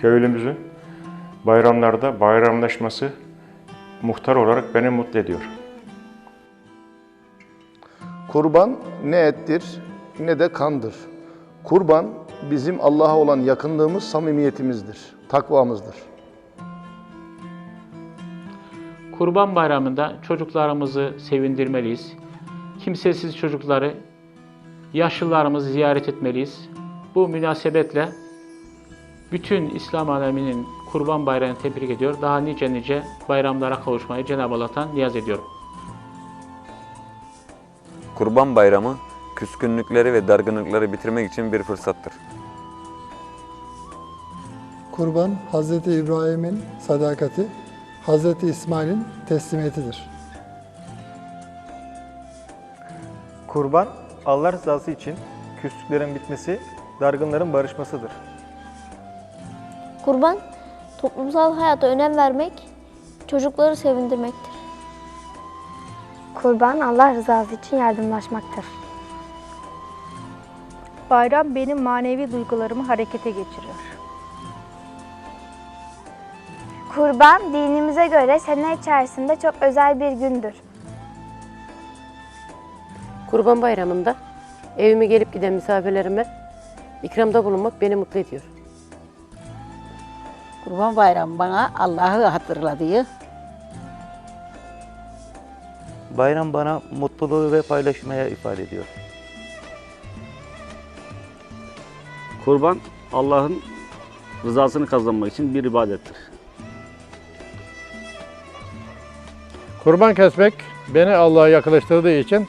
köylümüzün bayramlarda bayramlaşması muhtar olarak beni mutlu ediyor. Kurban ne ettir ne de kandır. Kurban bizim Allah'a olan yakınlığımız, samimiyetimizdir, takvamızdır. Kurban Bayramı'nda çocuklarımızı sevindirmeliyiz. Kimsesiz çocukları, yaşlılarımızı ziyaret etmeliyiz. Bu münasebetle bütün İslam aleminin Kurban Bayramı'nı tebrik ediyor. Daha nice nice bayramlara kavuşmayı Cenab-ı Allah'tan niyaz ediyorum. Kurban Bayramı küskünlükleri ve dargınlıkları bitirmek için bir fırsattır. Kurban Hz. İbrahim'in sadakati, Hz. İsmail'in teslimiyetidir. Kurban Allah rızası için küslüklerin bitmesi, dargınların barışmasıdır. Kurban, toplumsal hayata önem vermek, çocukları sevindirmektir. Kurban Allah rızası için yardımlaşmaktır. Bayram benim manevi duygularımı harekete geçiriyor. Kurban dinimize göre sene içerisinde çok özel bir gündür. Kurban Bayramı'nda evime gelip giden misafirlerime ikramda bulunmak beni mutlu ediyor. Kurban Bayramı bana Allah'ı hatırladığı, Bayram bana mutluluğu ve paylaşmaya ifade ediyor. Kurban Allah'ın rızasını kazanmak için bir ibadettir. Kurban kesmek beni Allah'a yaklaştırdığı için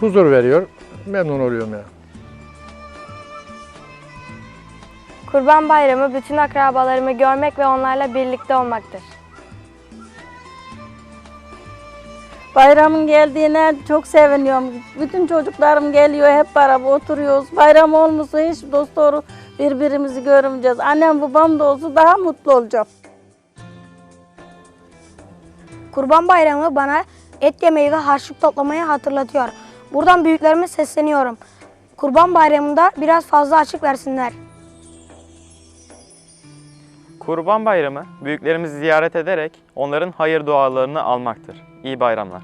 huzur veriyor. Memnun oluyorum ya. Kurban Bayramı bütün akrabalarımı görmek ve onlarla birlikte olmaktır. bayramın geldiğine çok seviniyorum. Bütün çocuklarım geliyor, hep beraber oturuyoruz. Bayram olmasa hiç dost doğru birbirimizi görmeyeceğiz. Annem babam da olsa daha mutlu olacağım. Kurban Bayramı bana et yemeyi ve harçlık toplamayı hatırlatıyor. Buradan büyüklerime sesleniyorum. Kurban Bayramı'nda biraz fazla açık versinler. Kurban Bayramı büyüklerimizi ziyaret ederek onların hayır dualarını almaktır. İyi bayramlar.